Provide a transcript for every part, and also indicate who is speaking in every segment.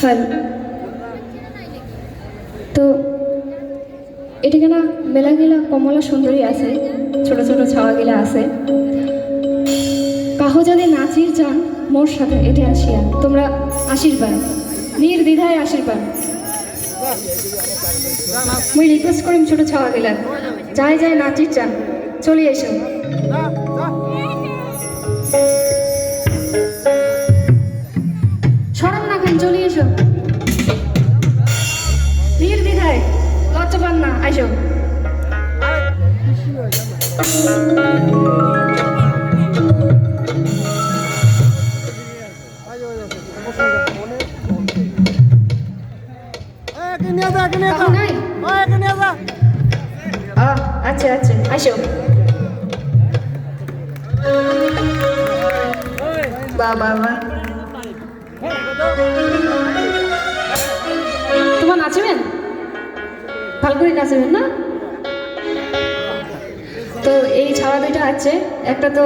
Speaker 1: Hello তো এটিকে না মেলাগিলা কমলা সুন্দরী আছে? ছোট ছোট ছাওয়াগিলা আছে। কাহো যদি নাচির চান, মোর সাথে এটা আসিয়া তোমরা আশীর্বাদ, নির্দ্বিধায় আশীর্বাদ। মুই রিকোয়েস্ট করিম ছোট ছাওয়া গেলাম যাই যাই নাচির চান। চলে এসো। সরম না খান চলে এসো। নির্দ্বিধায় লজ্জা পান না আইসো। নাই? আহ, আচ্ছা আচ্ছা আইসো বাহ বাহ বাহ তোমার নাচবেন? ভালো করে নাচবেন, না? তো এই ছাওয়া দুইটা আছে। একটা তো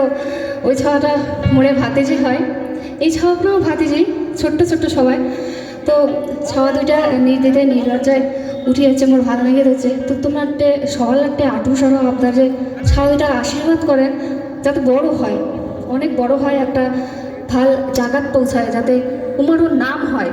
Speaker 1: ওই ছাওয়াটা মোড়ে ভাতিজি হয়। এই ছাওয়াগুলোও ভাতিজি, ছোট্ট ছোট্ট সবাই। তো ছাওয়া দুইটা নির্দিতে নির্লজ্জায় উঠে যাচ্ছে মোর ভাত লেগে যাচ্ছে তো তোমার একটা সকাল একটা আটু সরো আপনার যে দুইটার আশীর্বাদ করেন, যাতে বড় হয়। অনেক বড় হয় একটা ভালো জাগাত পৌঁছায়, যাতে উমারও নাম হয়।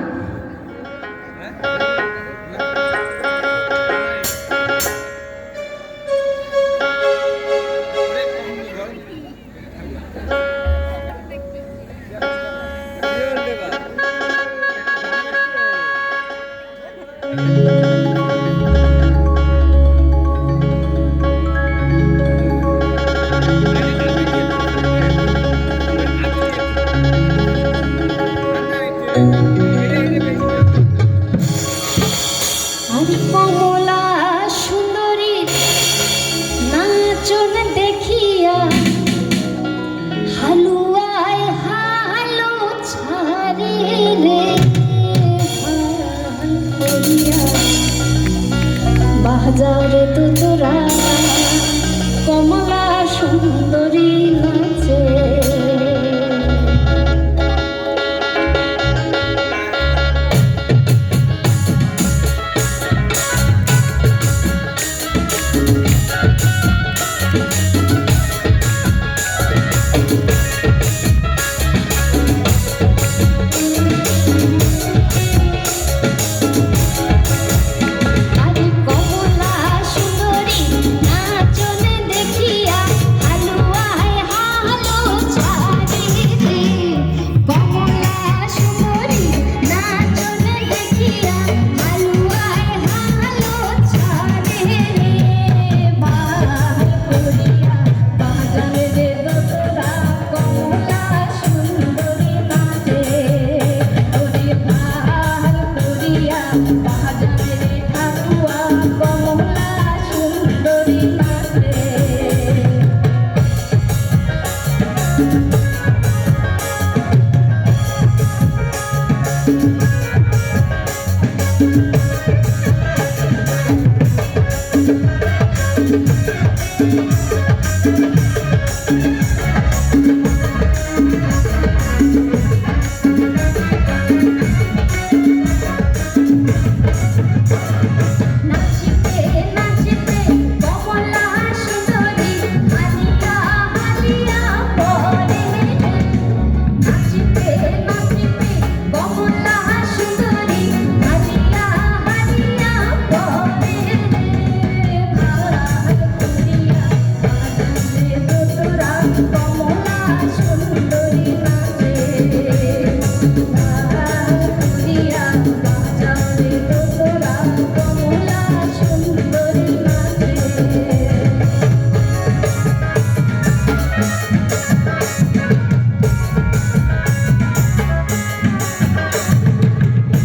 Speaker 2: আরে কমলা সুন্দরী নাচন দেখিয়া হালুয়ায় হালো রে। বাজারে তো তোরা